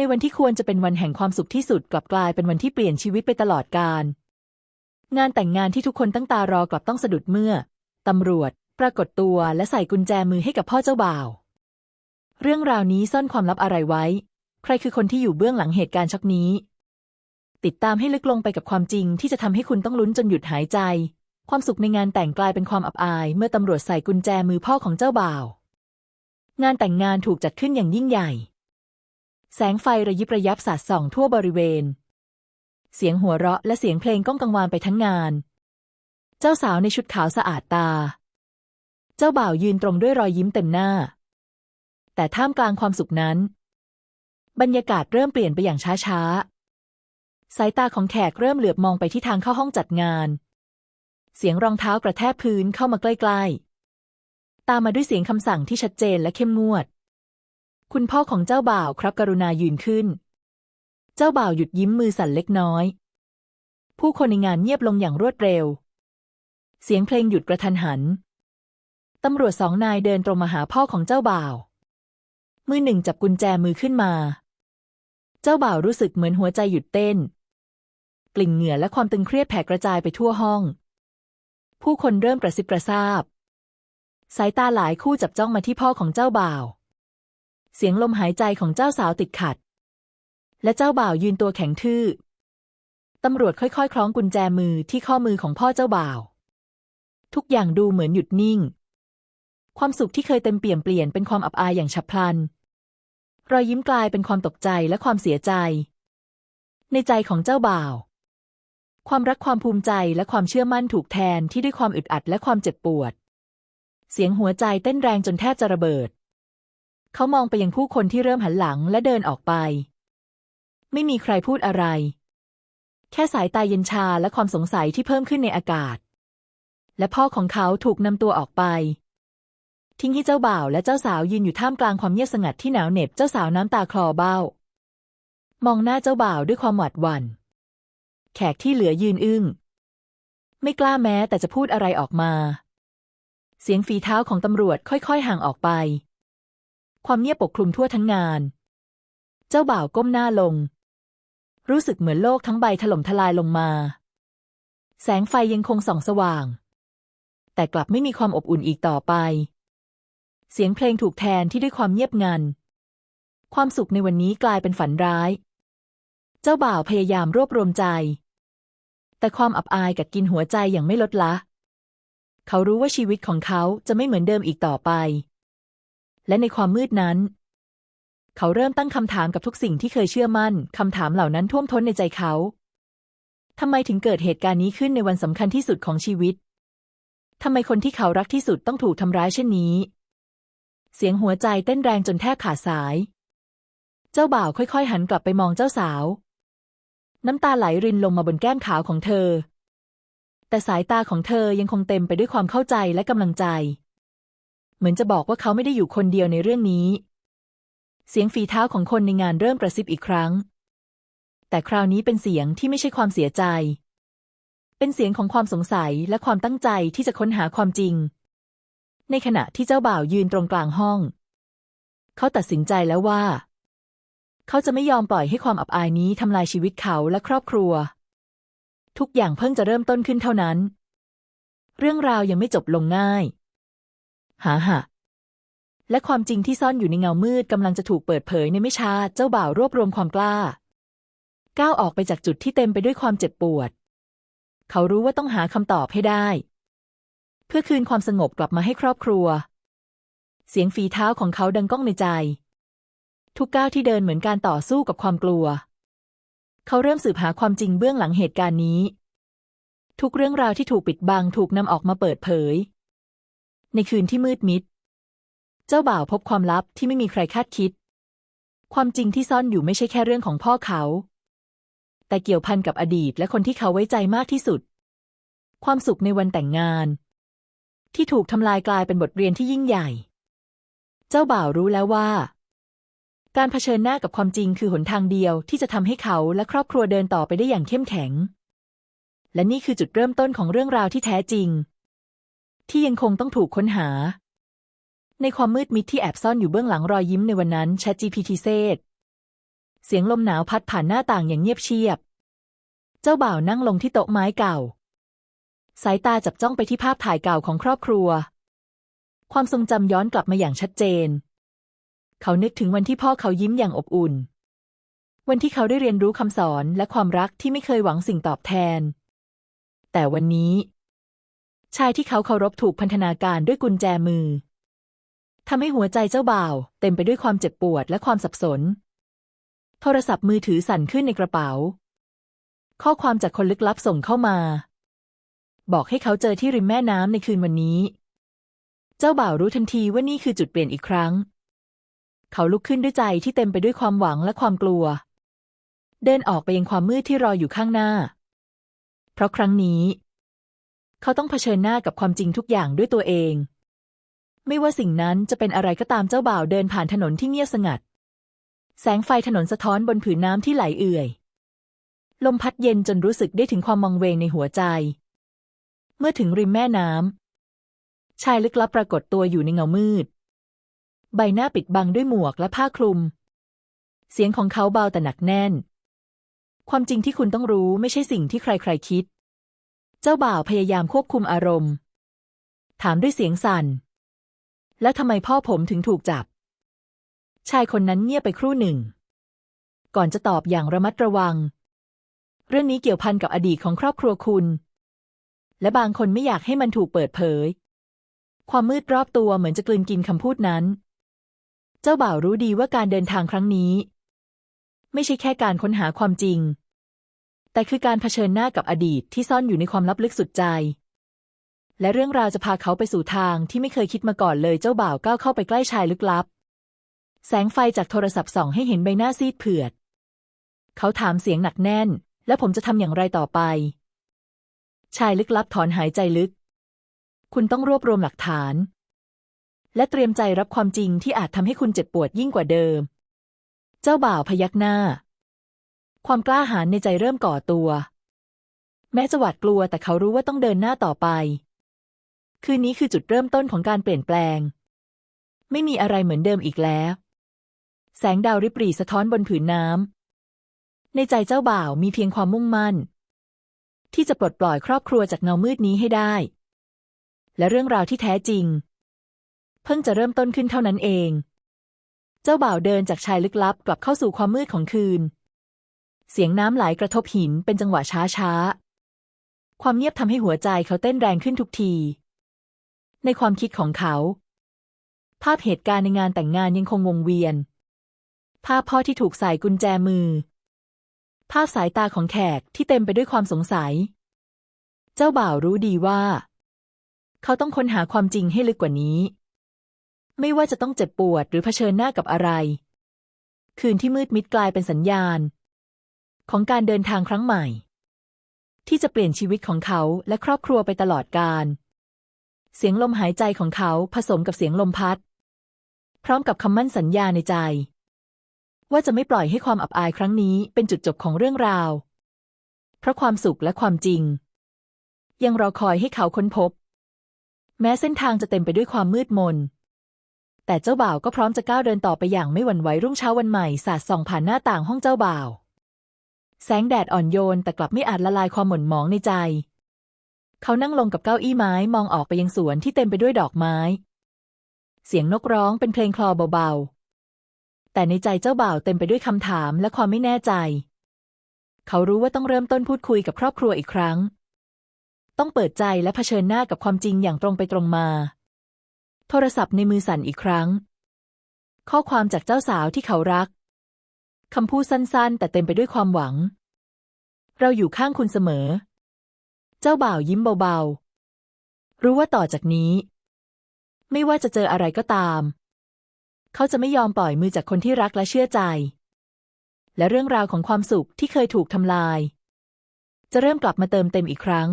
ในวันที่ควรจะเป็นวันแห่งความสุขที่สุดกลับกลายเป็นวันที่เปลี่ยนชีวิตไปตลอดกาลงานแต่งงานที่ทุกคนตั้งตารอกลับต้องสะดุดเมื่อตำรวจ ปรากฏตัวและใส่กุญแจมือให้กับพ่อเจ้าบ่าว เรื่องราวนี้ซ่อนความลับอะไรไว้ ใครคือคนที่อยู่เบื้องหลังเหตุการณ์ช็อกนี้ ติดตามให้ลึกลงไปกับความจริงที่จะทำให้คุณต้องลุ้นจนหยุดหายใจ ความสุขในงานแต่งกลายเป็นความอับอาย เมื่อตำรวจใส่กุญแจมือพ่อของเจ้าบ่าว งานแต่งงานถูกจัดขึ้นอย่างยิ่งใหญ่ แสงไฟระยิบระยับสาดส่องทั่วบริเวณ เสียงหัวเราะและเสียงเพลงก้องกังวานไปทั้งงาน เจ้าสาวในชุดขาวสะอาดตา เจ้าบ่าวยืนตรงด้วยรอยยิ้มเต็มหน้า แต่ท่ามกลางความสุขนั้น บรรยากาศเริ่มเปลี่ยนไปอย่างช้าๆ สายตาของแขกเริ่มเหลือบมองไปที่ทางเข้าห้องจัดงาน เสียงรองเท้ากระแทกพื้นเข้ามาใกล้ๆ ตามมาด้วยเสียงคำสั่งที่ชัดเจนและเข้มงวด คุณพ่อของเจ้าบ่าวครับกรุณายืนขึ้น เจ้าบ่าวหยุดยิ้มมือสั่นเล็กน้อย ผู้คนในงานเงียบลงอย่างรวดเร็ว เสียงเพลงหยุดกระทันหัน ตำรวจสองนายเดินตรงมาหาพ่อของเจ้าบ่าว มือหนึ่งจับกุญแจมือขึ้นมา เจ้าบ่าวรู้สึกเหมือนหัวใจหยุดเต้น กลิ่นเหงื่อและความตึงเครียดแผ่กระจายไปทั่วห้อง ผู้คนเริ่มกระซิบกระซาบ สายตาหลายคู่จับจ้องมาที่พ่อของเจ้าบ่าว เสียงลมหายใจของเจ้าสาวติดขัด และเจ้าบ่าวยืนตัวแข็งทื่อตำรวจค่อย ๆ คล้องกุญแจมือที่ข้อมือของพ่อเจ้าบ่าว ทุกอย่างดูเหมือนหยุดนิ่ง ความสุขที่เคยเต็มเปี่ยมเปลี่ยนเป็นความอับอายอย่างฉับพลัน รอยยิ้มกลายเป็นความตกใจและความเสียใจ ในใจของเจ้าบ่าว ความรักความภูมิใจและความเชื่อมั่นถูกแทนที่ด้วยความอึดอัดและความเจ็บปวด เสียงหัวใจเต้นแรงจนแทบจะระเบิด เขามองไปยังผู้คนที่เริ่มหันหลังและเดินออกไป ไม่มีใครพูดอะไร แค่สายตาเย็นชาและความสงสัยที่เพิ่มขึ้นในอากาศ และพ่อของเขาถูกนำตัวออกไป ทิ้งให้เจ้าบ่าวและเจ้าสาวยืนอยู่ท่ามกลางความเงียบสงัดที่หนาวเหน็บเจ้าสาวน้ำตาคลอเบ้า มองหน้าเจ้าบ่าวด้วยความหวาดหวัน่น แขกที่เหลือยืนอึ้ง ไม่กล้าแม้แต่จะพูดอะไรออกมาเสียงฝีเท้าของตำรวจค่อย ๆ ห่างออกไป ความเงียบปกคลุมทั่วทั้งงาน เจ้าบ่าวก้มหน้าลง รู้สึกเหมือนโลกทั้งใบถล่มทลายลงมา แสงไฟยังคงส่องสว่าง แต่กลับไม่มีความอบอุ่นอีกต่อไป เสียงเพลงถูกแทนที่ด้วยความเงียบงัน ความสุขในวันนี้กลายเป็นฝันร้าย เจ้าบ่าวพยายามรวบรวมใจ แต่ความอับอายกัดกินหัวใจอย่างไม่ลดละ เขารู้ว่าชีวิตของเขาจะไม่เหมือนเดิมอีกต่อไป และในความมืดนั้น เขาเริ่มตั้งคำถามกับทุกสิ่งที่เคยเชื่อมั่น คำถามเหล่านั้นท่วมท้นในใจเขาทำไมถึงเกิดเหตุการณ์นี้ขึ้นในวันสำคัญที่สุดของชีวิตทำไมคนที่เขารักที่สุดต้องถูกทำร้ายเช่นนี้ เสียงหัวใจเต้นแรงจนแทบขาดสาย เจ้าบ่าวค่อยๆ หันกลับไปมองเจ้าสาว น้ำตาไหลรินลงมาบนแก้มขาวของเธอ แต่สายตาของเธอยังคงเต็มไปด้วยความเข้าใจและกำลังใจ เหมือนจะบอกว่าเขาไม่ได้อยู่คนเดียวในเรื่องนี้ เสียงฝีเท้าของคนในงานเริ่มกระซิบอีกครั้ง แต่คราวนี้เป็นเสียงที่ไม่ใช่ความเสียใจ เป็นเสียงของความสงสัยและความตั้งใจที่จะค้นหาความจริง ในขณะที่เจ้าบ่าวยืนตรงกลางห้อง เขาตัดสินใจแล้วว่า เขาจะไม่ยอมปล่อยให้ความอับอายนี้ทำลายชีวิตเขาและครอบครัว ทุกอย่างเพิ่งจะเริ่มต้นขึ้นเท่านั้น เรื่องราวยังไม่จบลงง่าย หาหะและความจริงที่ซ่อนอยู่ในเงามืดกำลังจะถูกเปิดเผยในไม่ช้า เจ้าบ่าวรวบรวมความกล้า ก้าวออกไปจากจุดที่เต็มไปด้วยความเจ็บปวด เขารู้ว่าต้องหาคำตอบให้ได้ เพื่อคืนความสงบกลับมาให้ครอบครัว เสียงฝีเท้าของเขาดังก้องในใจ ทุกก้าวที่เดินเหมือนการต่อสู้กับความกลัว เขาเริ่มสืบหาความจริงเบื้องหลังเหตุการณ์นี้ ทุกเรื่องราวที่ถูกปิดบังถูกนำออกมาเปิดเผย ในคืนที่มืดมิด เจ้าบ่าวพบความลับที่ไม่มีใครคาดคิด ความจริงที่ซ่อนอยู่ไม่ใช่แค่เรื่องของพ่อเขา แต่เกี่ยวพันกับอดีตและคนที่เขาไว้ใจมากที่สุด ความสุขในวันแต่งงาน ที่ถูกทำลายกลายเป็นบทเรียนที่ยิ่งใหญ่ เจ้าบ่าวรู้แล้วว่า การเผชิญหน้ากับความจริงคือหนทางเดียวที่จะทำให้เขาและครอบครัวเดินต่อไปได้อย่างเข้มแข็ง และนี่คือจุดเริ่มต้นของเรื่องราวที่แท้จริง ที่ยังคงต้องถูกค้นหา ในความมืดมิดที่แอบซ่อนอยู่เบื้องหลังรอยยิ้มในวันนั้น ChatGPT เซตเสียงลมหนาวพัดผ่านหน้าต่างอย่างเงียบเชียบ เจ้าบ่าวนั่งลงที่โต๊ะไม้เก่า สายตาจับจ้องไปที่ภาพถ่ายเก่าของครอบครัว ความทรงจำย้อนกลับมาอย่างชัดเจน เขานึกถึงวันที่พ่อเขายิ้มอย่างอบอุ่น วันที่เขาได้เรียนรู้คำสอนและความรักที่ไม่เคยหวังสิ่งตอบแทน แต่วันนี้ ชายที่เขาเคารพถูกพันธนาการด้วยกุญแจมือทำให้หัวใจเจ้าบ่าว เต็มไปด้วยความเจ็บปวดและความสับสน โทรศัพท์มือถือสั่นขึ้นในกระเป๋า ข้อความจากคนลึกลับส่งเข้ามา บอกให้เขาเจอที่ริมแม่น้ำในคืนวันนี้ เจ้าบ่าวรู้ทันทีว่านี่คือจุดเปลี่ยนอีกครั้ง เขาลุกขึ้นด้วยใจที่เต็มไปด้วยความหวังและความกลัว เดินออกไปยังความมืดที่รออยู่ข้างหน้า เพราะครั้งนี้ เขาต้องเผชิญหน้ากับความจริงทุกอย่างด้วยตัวเอง ไม่ว่าสิ่งนั้นจะเป็นอะไรก็ตามเจ้าบ่าวเดินผ่านถนนที่เงียบสงัด แสงไฟถนนสะท้อนบนผืนน้ำที่ไหลเอื่อย ลมพัดเย็นจนรู้สึกได้ถึงความมองเวงในหัวใจ เมื่อถึงริมแม่น้ำชายลึกลับปรากฏตัวอยู่ในเงามืด ใบหน้าปิดบังด้วยหมวกและผ้าคลุม เสียงของเขาเบาแต่หนักแน่น ความจริงที่คุณต้องรู้ไม่ใช่สิ่งที่ใครๆคิด เจ้าบ่าวพยายามควบคุมอารมณ์ ถามด้วยเสียงสั่น แล้วทำไมพ่อผมถึงถูกจับ ชายคนนั้นเงียบไปครู่หนึ่ง ก่อนจะตอบอย่างระมัดระวัง เรื่องนี้เกี่ยวพันกับอดีตของครอบครัวคุณ และบางคนไม่อยากให้มันถูกเปิดเผย ความมืดรอบตัวเหมือนจะกลืนกินคำพูดนั้น เจ้าบ่าวรู้ดีว่าการเดินทางครั้งนี้ ไม่ใช่แค่การค้นหาความจริง แต่คือการเผชิญหน้ากับอดีตที่ซ่อนอยู่ในความลับลึกสุดใจ และเรื่องราวจะพาเขาไปสู่ทางที่ไม่เคยคิดมาก่อนเลยเจ้าบ่าวก้าวเข้าไปใกล้ชายลึกลับ แสงไฟจากโทรศัพท์ส่องให้เห็นใบหน้าซีดเผือด เขาถามเสียงหนักแน่น แล้วผมจะทำอย่างไรต่อไป ชายลึกลับถอนหายใจลึก คุณต้องรวบรวมหลักฐาน และเตรียมใจรับความจริงที่อาจทำให้คุณเจ็บปวดยิ่งกว่าเดิม เจ้าบ่าวพยักหน้า ความกล้าหาญในใจเริ่มก่อตัว แม้จะหวาดกลัวแต่เขารู้ว่าต้องเดินหน้าต่อไป คืนนี้คือจุดเริ่มต้นของการเปลี่ยนแปลง ไม่มีอะไรเหมือนเดิมอีกแล้ว แสงดาวริบหรี่สะท้อนบนผืนน้ำในใจเจ้าบ่าวมีเพียงความมุ่งมั่น ที่จะปลดปล่อยครอบครัวจากเงามืดนี้ให้ได้ และเรื่องราวที่แท้จริง เพิ่งจะเริ่มต้นขึ้นเท่านั้นเอง เจ้าบ่าวเดินจากชายลึกลับกลับเข้าสู่ความมืดของคืน เสียงน้ำไหลกระทบหินเป็นจังหวะช้าช้าๆความเงียบทำให้หัวใจเขาเต้นแรงขึ้นทุกที ในความคิดของเขา ภาพเหตุการณ์ในงานแต่งงานยังคงวงเวียน ภาพพ่อที่ถูกใส่กุญแจมือ ภาพสายตาของแขกที่เต็มไปด้วยความสงสัย เจ้าบ่าวรู้ดีว่า เขาต้องค้นหาความจริงให้ลึกกว่านี้ ไม่ว่าจะต้องเจ็บปวดหรือเผชิญหน้ากับอะไร คืนที่มืดมิดกลายเป็นสัญญาณ ของการเดินทางครั้งใหม่ ที่จะเปลี่ยนชีวิตของเขาและครอบครัวไปตลอดกาลเสียงลมหายใจของเขาผสมกับเสียงลมพัด พร้อมกับคำมั่นสัญญาในใจ ว่าจะไม่ปล่อยให้ความอับอายครั้งนี้เป็นจุดจบของเรื่องราว เพราะความสุขและความจริง ยังรอคอยให้เขาค้นพบ แม้เส้นทางจะเต็มไปด้วยความมืดมน แต่เจ้าบ่าวก็พร้อมจะก้าวเดินต่อไปอย่างไม่หวั่นไหวรุ่งเช้าวันใหม่สาดส่องผ่านหน้าต่างห้องเจ้าบ่าว แสงแดดอ่อนโยนแต่กลับไม่อาจละลายความหม่นหมองในใจ เขานั่งลงกับเก้าอี้ไม้มองออกไปยังสวนที่เต็มไปด้วยดอกไม้ เสียงนกร้องเป็นเพลงคลอเบาๆ แต่ในใจเจ้าบ่าวเต็มไปด้วยคำถามและความไม่แน่ใจ เขารู้ว่าต้องเริ่มต้นพูดคุยกับครอบครัวอีกครั้ง ต้องเปิดใจและเผชิญหน้ากับความจริงอย่างตรงไปตรงมา โทรศัพท์ในมือสั่นอีกครั้ง ข้อความจากเจ้าสาวที่เขารัก คำพูดสั้นๆ แต่เต็มไปด้วยความหวัง เราอยู่ข้างคุณเสมอ เจ้าบ่าวยิ้มเบาๆ รู้ว่าต่อจากนี้ ไม่ว่าจะเจออะไรก็ตาม เขาจะไม่ยอมปล่อยมือจากคนที่รักและเชื่อใจ และเรื่องราวของความสุขที่เคยถูกทำลาย จะเริ่มกลับมาเติมเต็มอีกครั้ง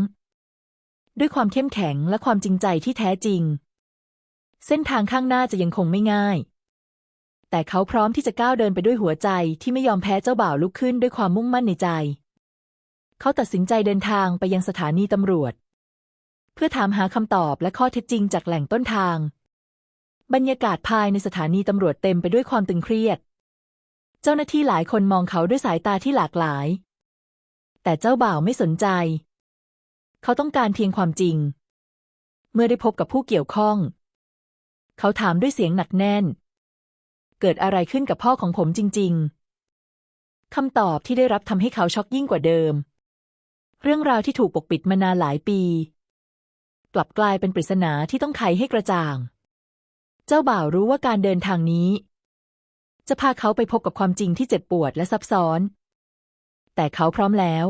ด้วยความเข้มแข็งและความจริงใจที่แท้จริง เส้นทางข้างหน้าจะยังคงไม่ง่าย แต่เขาพร้อมที่จะก้าวเดินไปด้วยหัวใจที่ไม่ยอมแพ้เจ้าบ่าวลุกขึ้นด้วยความมุ่งมั่นในใจ เขาตัดสินใจเดินทางไปยังสถานีตำรวจ เพื่อถามหาคำตอบและข้อเท็จจริงจากแหล่งต้นทาง บรรยากาศภายในสถานีตำรวจเต็มไปด้วยความตึงเครียด เจ้าหน้าที่หลายคนมองเขาด้วยสายตาที่หลากหลาย แต่เจ้าบ่าวไม่สนใจ เขาต้องการเพียงความจริง เมื่อได้พบกับผู้เกี่ยวข้อง เขาถามด้วยเสียงหนักแน่น เกิดอะไรขึ้นกับพ่อของผมจริง ๆ คำตอบที่ได้รับทำให้เขาช็อกยิ่งกว่าเดิม เรื่องราวที่ถูกปกปิดมานานหลายปี กลับกลายเป็นปริศนาที่ต้องไขให้กระจ่าง เจ้าบ่าวรู้ว่าการเดินทางนี้ จะพาเขาไปพบกับความจริงที่เจ็บปวดและซับซ้อน แต่เขาพร้อมแล้ว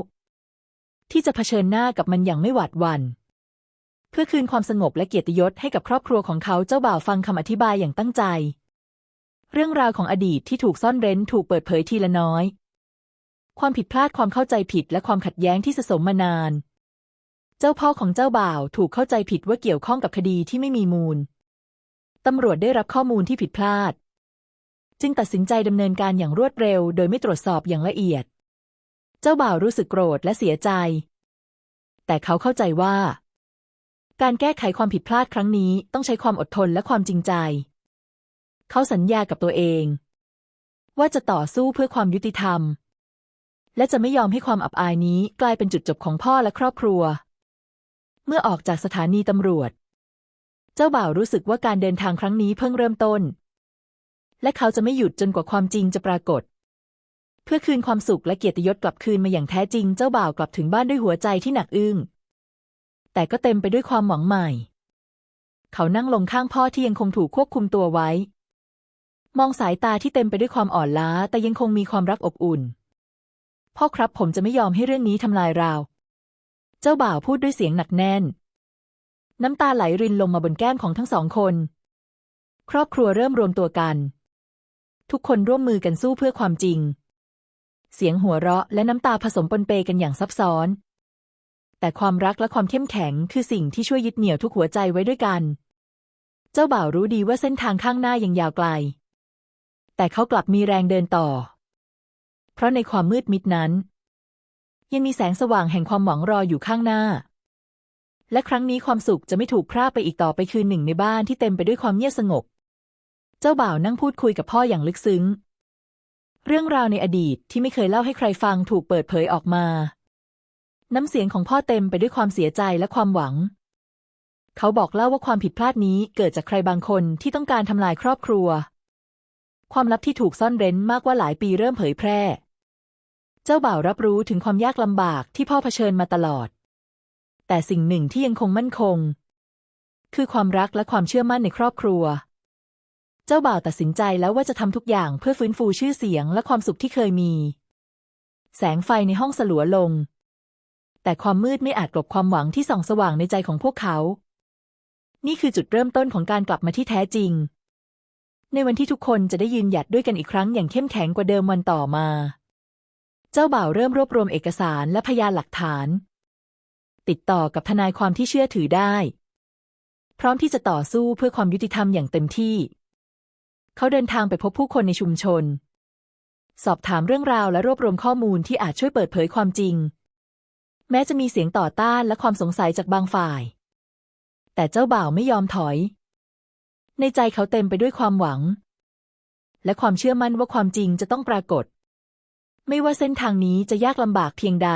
ที่จะเผชิญหน้ากับมันอย่างไม่หวาดหวัน่นเพื่อคืนความสงบและเกียรติยศให้กับครอบครัวของเขาเจ้าบ่าวฟังคำอธิบายอย่างตั้งใจ เรื่องราวของอดีตที่ถูกซ่อนเร้นถูกเปิดเผยทีละน้อย ความผิดพลาดความเข้าใจผิดและความขัดแย้งที่สะสมมานาน เจ้าพ่อของเจ้าบ่าวถูกเข้าใจผิดว่าเกี่ยวข้องกับคดีที่ไม่มีมูล ตำรวจได้รับข้อมูลที่ผิดพลาด จึงตัดสินใจดำเนินการอย่างรวดเร็ว โดยไม่ตรวจสอบอย่างละเอียด เจ้าบ่าวรู้สึกโกรธและเสียใจ แต่เขาเข้าใจว่า การแก้ไขความผิดพลาดครั้งนี้ต้องใช้ความอดทนและความจริงใจ เขาสัญญากับตัวเอง ว่าจะต่อสู้เพื่อความยุติธรรม และจะไม่ยอมให้ความอับอายนี้กลายเป็นจุดจบของพ่อและครอบครัว เมื่อออกจากสถานีตำรวจ เจ้าบ่าวรู้สึกว่าการเดินทางครั้งนี้เพิ่งเริ่มต้น และเขาจะไม่หยุดจนกว่าความจริงจะปรากฏ เพื่อคืนความสุขและเกียรติยศกลับคืนมาอย่างแท้จริง เจ้าบ่าวกลับถึงบ้านด้วยหัวใจที่หนักอึ้งแต่ก็เต็มไปด้วยความหวังใหม่ เขานั่งลงข้างพ่อที่ยังคงถูกควบคุมตัวไว้ มองสายตาที่เต็มไปด้วยความอ่อนล้า แต่ยังคงมีความรักอบอุ่น พ่อครับผมจะไม่ยอมให้เรื่องนี้ทำลายเรา เจ้าบ่าวพูดด้วยเสียงหนักแน่น น้ำตาไหลรินลงมาบนแก้มของทั้งสองคน ครอบครัวเริ่มรวมตัวกัน ทุกคนร่วมมือกันสู้เพื่อความจริง เสียงหัวเราะและน้ำตาผสมปนเปกันอย่างซับซ้อน แต่ความรักและความเข้มแข็งคือสิ่งที่ช่วยยึดเหนี่ยวทุกหัวใจไว้ด้วยกัน เจ้าบ่าวรู้ดีว่าเส้นทางข้างหน้ายังยาวไกล แต่เขากลับมีแรงเดินต่อ เพราะในความมืดมิดนั้น ยังมีแสงสว่างแห่งความหวังรออยู่ข้างหน้า และครั้งนี้ความสุขจะไม่ถูกพรากไปอีกต่อไปคืนหนึ่งในบ้านที่เต็มไปด้วยความเงียบสงบ เจ้าบ่าวนั่งพูดคุยกับพ่ออย่างลึกซึ้ง เรื่องราวในอดีตที่ไม่เคยเล่าให้ใครฟังถูกเปิดเผยออกมา น้ำเสียงของพ่อเต็มไปด้วยความเสียใจและความหวังเขาบอกเล่าว่าความผิดพลาดนี้เกิดจากใครบางคนที่ต้องการทำลายครอบครัว ความลับที่ถูกซ่อนเร้นมากกว่าหลายปีเริ่มเผยแพร่ เจ้าบ่าวรับรู้ถึงความยากลำบากที่พ่อเผชิญมาตลอด แต่สิ่งหนึ่งที่ยังคงมั่นคง คือความรักและความเชื่อมั่นในครอบครัว เจ้าบ่าวตัดสินใจแล้วว่าจะทำทุกอย่างเพื่อฟื้นฟูชื่อเสียงและความสุขที่เคยมี แสงไฟในห้องสลัวลง แต่ความมืดไม่อาจกลบความหวังที่ส่องสว่างในใจของพวกเขา นี่คือจุดเริ่มต้นของการกลับมาที่แท้จริง ในวันที่ทุกคนจะได้ยืนหยัดด้วยกันอีกครั้งอย่างเข้มแข็งกว่าเดิมวันต่อมา เจ้าบ่าวเริ่มรวบรวมเอกสารและพยานหลักฐาน ติดต่อกับทนายความที่เชื่อถือได้ พร้อมที่จะต่อสู้เพื่อความยุติธรรมอย่างเต็มที่ เขาเดินทางไปพบผู้คนในชุมชน สอบถามเรื่องราวและรวบรวมข้อมูลที่อาจช่วยเปิดเผยความจริง แม้จะมีเสียงต่อต้านและความสงสัยจากบางฝ่าย แต่เจ้าบ่าวไม่ยอมถอย ในใจเขาเต็มไปด้วยความหวัง และความเชื่อมั่นว่าความจริงจะต้องปรากฏ ไม่ว่าเส้นทางนี้จะยากลำบากเพียงใด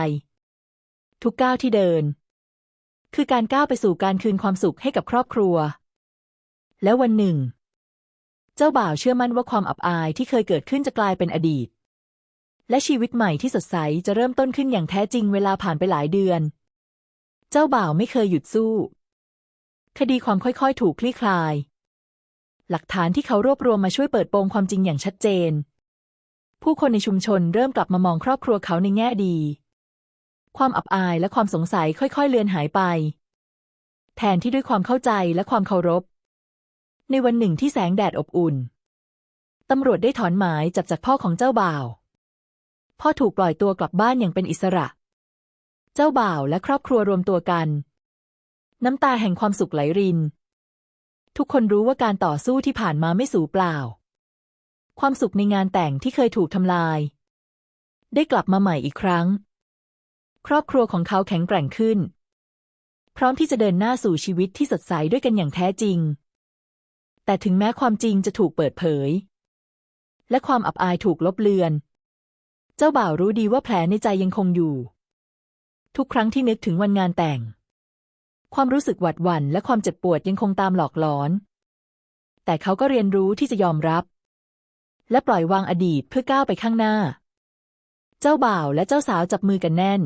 ทุกก้าวที่เดิน คือการก้าวไปสู่การคืนความสุขให้กับครอบครัว และวันหนึ่ง เจ้าบ่าวเชื่อมั่นว่าความอับอายที่เคยเกิดขึ้นจะกลายเป็นอดีต และชีวิตใหม่ที่สดใสจะเริ่มต้นขึ้นอย่างแท้จริงเวลาผ่านไปหลายเดือน เจ้าบ่าวไม่เคยหยุดสู้ คดีความค่อยๆ ถูกคลี่คลาย หลักฐานที่เขารวบรวมมาช่วยเปิดโปงความจริงอย่างชัดเจน ผู้คนในชุมชนเริ่มกลับมามองครอบครัวเขาในแง่ดี ความอับอายและความสงสัยค่อยๆ เลือนหายไป แทนที่ด้วยความเข้าใจและความเคารพ ในวันหนึ่งที่แสงแดดอบอุ่น ตำรวจได้ถอนหมายจับจากพ่อของเจ้าบ่าว พ่อถูกปล่อยตัวกลับบ้านอย่างเป็นอิสระ เจ้าบ่าวและครอบครัวรวมตัวกัน น้ำตาแห่งความสุขไหลริน ทุกคนรู้ว่าการต่อสู้ที่ผ่านมาไม่สูญเปล่า ความสุขในงานแต่งที่เคยถูกทำลาย ได้กลับมาใหม่อีกครั้ง ครอบครัวของเขาแข็งแกร่งขึ้น พร้อมที่จะเดินหน้าสู่ชีวิตที่สดใสด้วยกันอย่างแท้จริง แต่ถึงแม้ความจริงจะถูกเปิดเผย และความอับอายถูกลบเลือน เจ้าบ่าวรู้ดีว่าแผลในใจยังคงอยู่ ทุกครั้งที่นึกถึงวันงานแต่ง ความรู้สึกหวาดหวั่นและความเจ็บปวดยังคงตามหลอกหลอน แต่เขาก็เรียนรู้ที่จะยอมรับ และปล่อยวางอดีตเพื่อก้าวไปข้างหน้า เจ้าบ่าวและเจ้าสาวจับมือกันแน่น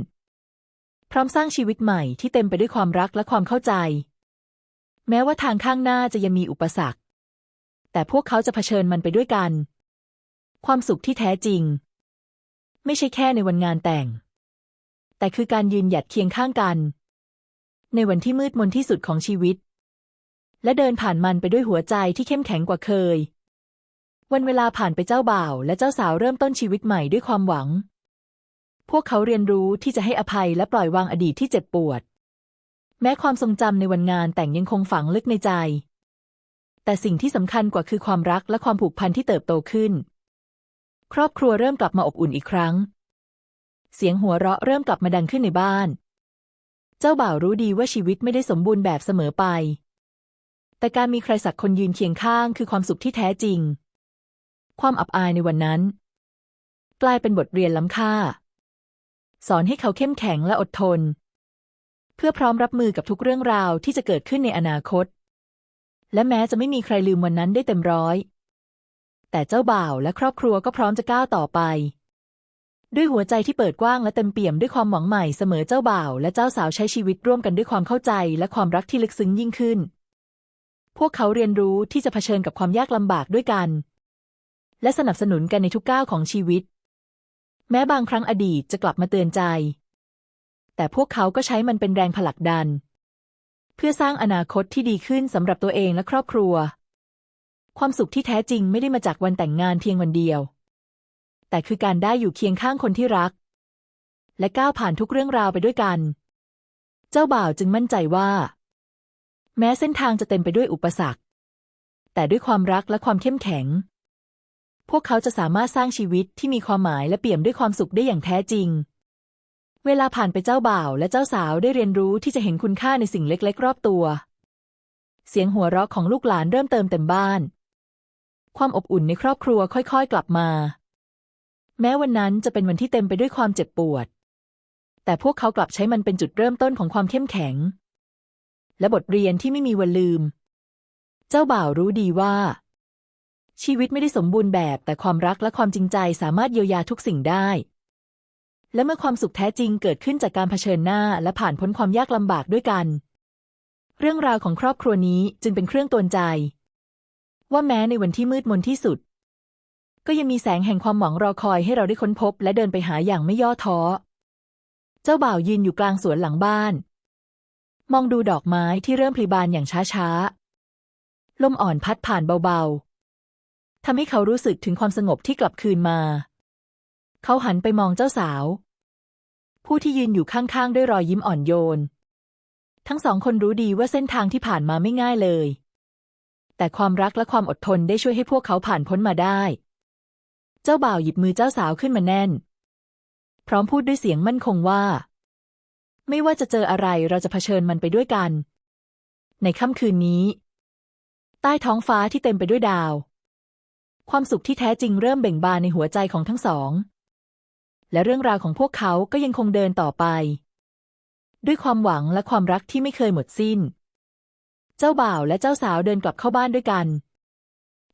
พร้อมสร้างชีวิตใหม่ที่เต็มไปด้วยความรักและความเข้าใจ แม้ว่าทางข้างหน้าจะยังมีอุปสรรค แต่พวกเขาจะเผชิญมันไปด้วยกัน ความสุขที่แท้จริง ไม่ใช่แค่ในวันงานแต่ง แต่คือการยืนหยัดเคียงข้างกัน ในวันที่มืดมนที่สุดของชีวิต และเดินผ่านมันไปด้วยหัวใจที่เข้มแข็งกว่าเคย วันเวลาผ่านไปเจ้าบ่าวและเจ้าสาวเริ่มต้นชีวิตใหม่ด้วยความหวัง พวกเขาเรียนรู้ที่จะให้อภัยและปล่อยวางอดีตที่เจ็บปวด แม้ความทรงจำในวันงานแต่งยังคงฝังลึกในใจ แต่สิ่งที่สำคัญกว่าคือความรักและความผูกพันที่เติบโตขึ้น ครอบครัวเริ่มกลับมาอบอุ่นอีกครั้งเสียงหัวเราะเริ่มกลับมาดังขึ้นในบ้าน เจ้าบ่าวรู้ดีว่าชีวิตไม่ได้สมบูรณ์แบบเสมอไป แต่การมีใครสักคนยืนเคียงข้างคือความสุขที่แท้จริง ความอับอายในวันนั้น กลายเป็นบทเรียนล้ำค่า สอนให้เขาเข้มแข็งและอดทน เพื่อพร้อมรับมือกับทุกเรื่องราวที่จะเกิดขึ้นในอนาคต และแม้จะไม่มีใครลืมวันนั้นได้เต็มร้อย แต่เจ้าบ่าวและครอบครัวก็พร้อมจะก้าวต่อไป ด้วยหัวใจที่เปิดกว้างและเต็มเปี่ยมด้วยความหวังใหม่เสมอเจ้าบ่าว และเจ้าสาวใช้ชีวิตร่วมกันด้วยความเข้าใจและความรักที่ลึกซึ้งยิ่งขึ้น พวกเขาเรียนรู้ที่จะเผชิญกับความยากลำบากด้วยกัน และสนับสนุนกันในทุกก้าวของชีวิต แม้บางครั้งอดีตจะกลับมาเตือนใจ แต่พวกเขาก็ใช้มันเป็นแรงผลักดัน เพื่อสร้างอนาคตที่ดีขึ้นสำหรับตัวเองและครอบครัว ความสุขที่แท้จริงไม่ได้มาจากวันแต่งงานเพียงวันเดียว แต่คือการได้อยู่เคียงข้างคนที่รัก และก้าวผ่านทุกเรื่องราวไปด้วยกัน เจ้าบ่าวจึงมั่นใจว่า แม้เส้นทางจะเต็มไปด้วยอุปสรรค แต่ด้วยความรักและความเข้มแข็ง พวกเขาจะสามารถสร้างชีวิตที่มีความหมายและเปี่ยมด้วยความสุขได้อย่างแท้จริง เวลาผ่านไปเจ้าบ่าวและเจ้าสาวได้เรียนรู้ที่จะเห็นคุณค่าในสิ่งเล็กๆ รอบตัว เสียงหัวเราะของลูกหลานเริ่มเติมเต็มบ้าน ความอบอุ่นในครอบครัวค่อยๆ กลับมา แม้วันนั้นจะเป็นวันที่เต็มไปด้วยความเจ็บปวด แต่พวกเขากลับใช้มันเป็นจุดเริ่มต้นของความเข้มแข็ง และบทเรียนที่ไม่มีวันลืม เจ้าบ่าวรู้ดีว่า ชีวิตไม่ได้สมบูรณ์แบบ แต่ความรักและความจริงใจสามารถเยียวยาทุกสิ่งได้ และเมื่อความสุขแท้จริงเกิดขึ้นจากการเผชิญหน้าและผ่านพ้นความยากลำบากด้วยกัน เรื่องราวของครอบครัวนี้จึงเป็นเครื่องตือนใจ ว่าแม้ในวันที่มืดมนที่สุด ก็ยังมีแสงแห่งความหวังรอคอยให้เราได้ค้นพบ และเดินไปหาอย่างไม่ย่อท้อ เจ้าบ่าวยืนอยู่กลางสวนหลังบ้าน มองดูดอกไม้ที่เริ่มพลีบานอย่างช้าๆ ลมอ่อนพัดผ่านเบาๆทำให้เขารู้สึกถึงความสงบที่กลับคืนมา เขาหันไปมองเจ้าสาว ผู้ที่ยืนอยู่ข้างๆ ด้วยรอยยิ้มอ่อนโยน ทั้งสองคนรู้ดีว่าเส้นทางที่ผ่านมาไม่ง่ายเลย แต่ความรักและความอดทนได้ช่วยให้พวกเขาผ่านพ้นมาได้ เจ้าบ่าวหยิบมือเจ้าสาวขึ้นมาแน่น พร้อมพูดด้วยเสียงมั่นคงว่า ไม่ว่าจะเจออะไรเราจะเผชิญมันไปด้วยกัน ในค่ำคืนนี้ ใต้ท้องฟ้าที่เต็มไปด้วยดาว ความสุขที่แท้จริงเริ่มเบ่งบานในหัวใจของทั้งสอง และเรื่องราวของพวกเขาก็ยังคงเดินต่อไป ด้วยความหวังและความรักที่ไม่เคยหมดสิ้น เจ้าบ่าวและเจ้าสาวเดินกลับเข้าบ้านด้วยกัน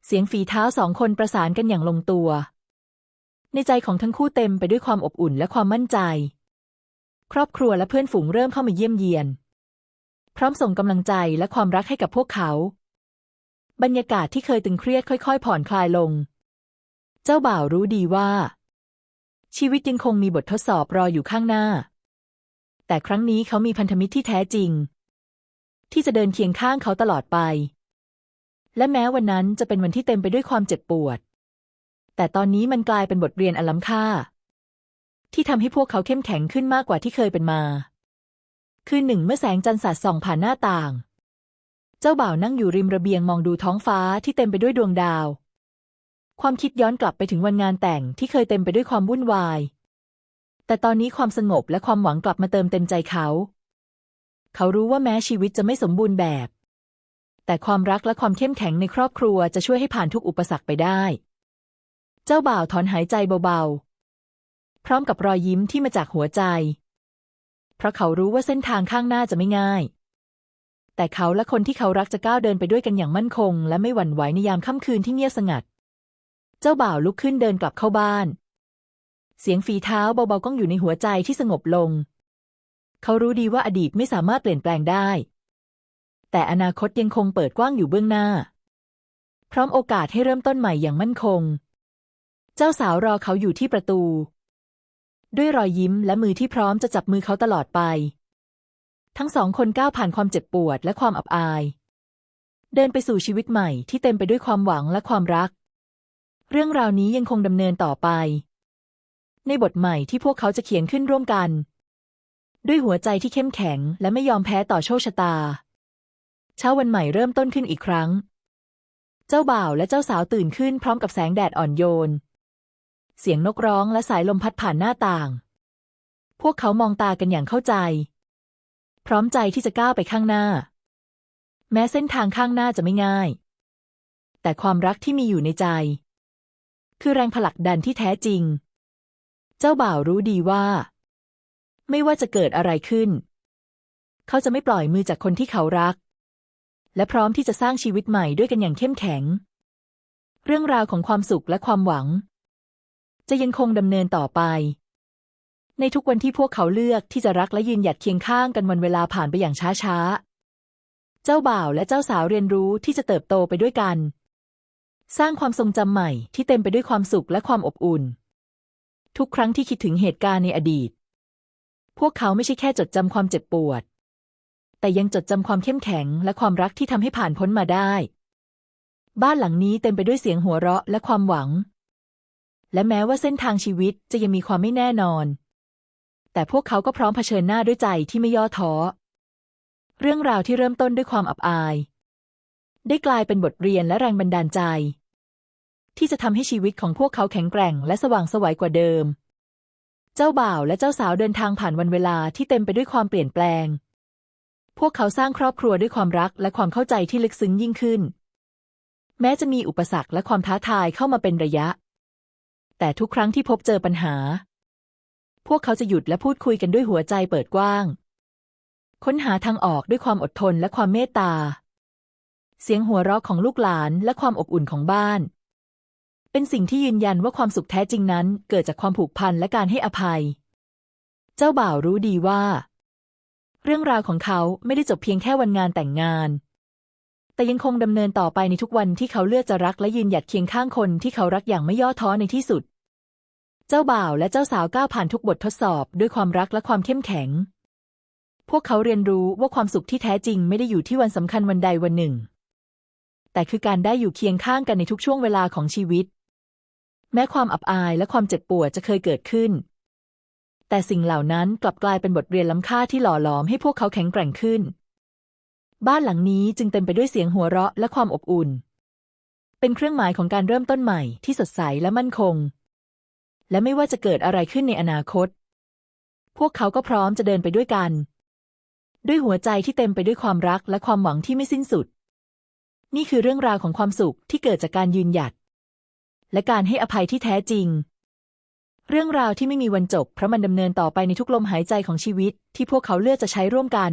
เสียงฝีเท้าสองคนประสานกันอย่างลงตัว ในใจของทั้งคู่เต็มไปด้วยความอบอุ่นและความมั่นใจ ครอบครัวและเพื่อนฝูงเริ่มเข้ามาเยี่ยมเยียน พร้อมส่งกำลังใจและความรักให้กับพวกเขา บรรยากาศที่เคยตึงเครียดค่อย ๆ ผ่อนคลายลง เจ้าบ่าวรู้ดีว่า ชีวิตยังคงมีบททดสอบรออยู่ข้างหน้า แต่ครั้งนี้เขามีพันธมิตรที่แท้จริง ที่จะเดินเคียงข้างเขาตลอดไป และแม้วันนั้นจะเป็นวันที่เต็มไปด้วยความเจ็บปวด แต่ตอนนี้มันกลายเป็นบทเรียนอันล้ำค่า ที่ทำให้พวกเขาเข้มแข็งขึ้นมากกว่าที่เคยเป็นมา คืนหนึ่งเมื่อแสงจันทร์สาดส่องผ่านหน้าต่าง เจ้าบ่าวนั่งอยู่ริมระเบียงมองดูท้องฟ้าที่เต็มไปด้วยดวงดาว ความคิดย้อนกลับไปถึงวันงานแต่งที่เคยเต็มไปด้วยความวุ่นวาย แต่ตอนนี้ความสงบและความหวังกลับมาเติมเต็มใจเขา เขารู้ว่าแม้ชีวิตจะไม่สมบูรณ์แบบแต่ความรักและความเข้มแข็งในครอบครัวจะช่วยให้ผ่านทุกอุปสรรคไปได้ เจ้าบ่าวถอนหายใจเบาๆ พร้อมกับรอยยิ้มที่มาจากหัวใจ เพราะเขารู้ว่าเส้นทางข้างหน้าจะไม่ง่าย แต่เขาและคนที่เขารักจะก้าวเดินไปด้วยกันอย่างมั่นคง และไม่หวั่นไหวในยามค่ำคืนที่เงียบสงัด เจ้าบ่าวลุกขึ้นเดินกลับเข้าบ้าน เสียงฝีเท้าเบาๆก้องอยู่ในหัวใจที่สงบลง เขารู้ดีว่าอดีตไม่สามารถเปลี่ยนแปลงได้ แต่อนาคตยังคงเปิดกว้างอยู่เบื้องหน้า พร้อมโอกาสให้เริ่มต้นใหม่อย่างมั่นคง เจ้าสาวรอเขาอยู่ที่ประตู ด้วยรอยยิ้มและมือที่พร้อมจะจับมือเขาตลอดไป ทั้งสองคนก้าวผ่านความเจ็บปวดและความอับอาย เดินไปสู่ชีวิตใหม่ที่เต็มไปด้วยความหวังและความรัก เรื่องราวนี้ยังคงดำเนินต่อไป ในบทใหม่ที่พวกเขาจะเขียนขึ้นร่วมกัน ด้วยหัวใจที่เข้มแข็ง และไม่ยอมแพ้ต่อโชคชะตา เช้าวันใหม่เริ่มต้นขึ้นอีกครั้ง เจ้าบ่าวและเจ้าสาวตื่นขึ้นพร้อมกับแสงแดดอ่อนโยน เสียงนกร้องและสายลมพัดผ่านหน้าต่าง พวกเขามองตากันอย่างเข้าใจ พร้อมใจที่จะก้าวไปข้างหน้า แม้เส้นทางข้างหน้าจะไม่ง่าย แต่ความรักที่มีอยู่ในใจ คือแรงผลักดันที่แท้จริง เจ้าบ่าวรู้ดีว่า ไม่ว่าจะเกิดอะไรขึ้น เขาจะไม่ปล่อยมือจากคนที่เขารัก และพร้อมที่จะสร้างชีวิตใหม่ด้วยกันอย่างเข้มแข็ง เรื่องราวของความสุขและความหวัง จะยังคงดำเนินต่อไป ในทุกวันที่พวกเขาเลือกที่จะรักและยืนหยัดเคียงข้างกันวันเวลาผ่านไปอย่างช้าๆ เจ้าบ่าวและเจ้าสาวเรียนรู้ที่จะเติบโตไปด้วยกัน สร้างความทรงจำใหม่ที่เต็มไปด้วยความสุขและความอบอุ่น ทุกครั้งที่คิดถึงเหตุการณ์ในอดีต พวกเขาไม่ใช่แค่จดจำความเจ็บปวด แต่ยังจดจำความเข้มแข็งและความรักที่ทำให้ผ่านพ้นมาได้บ้านหลังนี้เต็มไปด้วยเสียงหัวเราะและความหวัง และแม้ว่าเส้นทางชีวิตจะยังมีความไม่แน่นอน แต่พวกเขาก็พร้อมเผชิญหน้าด้วยใจที่ไม่ย่อท้อ เรื่องราวที่เริ่มต้นด้วยความอับอาย ได้กลายเป็นบทเรียนและแรงบันดาลใจ ที่จะทำให้ชีวิตของพวกเขาแข็งแกร่งและสว่างสวัยกว่าเดิม เจ้าบ่าวและเจ้าสาวเดินทางผ่านวันเวลาที่เต็มไปด้วยความเปลี่ยนแปลง พวกเขาสร้างครอบครัวด้วยความรักและความเข้าใจที่ลึกซึ้งยิ่งขึ้น แม้จะมีอุปสรรคและความท้าทายเข้ามาเป็นระยะ แต่ทุกครั้งที่พบเจอปัญหา พวกเขาจะหยุดและพูดคุยกันด้วยหัวใจเปิดกว้าง ค้นหาทางออกด้วยความอดทนและความเมตตา เสียงหัวเราะของลูกหลานและความอบอุ่นของบ้าน เป็นสิ่งที่ยืนยันว่าความสุขแท้จริงนั้น เกิดจากความผูกพันและการให้อภัย เจ้าบ่าวรู้ดีว่า เรื่องราวของเขาไม่ได้จบเพียงแค่วันงานแต่งงาน แต่ยังคงดำเนินต่อไปในทุกวันที่เขาเลือกจะรักและยืนหยัดเคียงข้างคนที่เขารักอย่างไม่ย่อท้อในที่สุด เจ้าบ่าวและเจ้าสาวก้าวผ่านทุกบททดสอบด้วยความรักและความเข้มแข็ง พวกเขาเรียนรู้ว่าความสุขที่แท้จริงไม่ได้อยู่ที่วันสำคัญวันใดวันหนึ่ง แต่คือการได้อยู่เคียงข้างกันในทุกช่วงเวลาของชีวิต แม้ความอับอายและความเจ็บปวดจะเคยเกิดขึ้น แต่สิ่งเหล่านั้นกลับกลายเป็นบทเรียนล้ำค่าที่หล่อหลอมให้พวกเขาแข็งแกร่งขึ้น บ้านหลังนี้จึงเต็มไปด้วยเสียงหัวเราะและความอบอุ่น เป็นเครื่องหมายของการเริ่มต้นใหม่ที่สดใสและมั่นคง และไม่ว่าจะเกิดอะไรขึ้นในอนาคต พวกเขาก็พร้อมจะเดินไปด้วยกัน ด้วยหัวใจที่เต็มไปด้วยความรักและความหวังที่ไม่สิ้นสุด นี่คือเรื่องราวของความสุขที่เกิดจากการยืนหยัด และการให้อภัยที่แท้จริง เรื่องราวที่ไม่มีวันจบเพราะมันดำเนินต่อไปในทุกลมหายใจของชีวิตที่พวกเขาเลือกจะใช้ร่วมกัน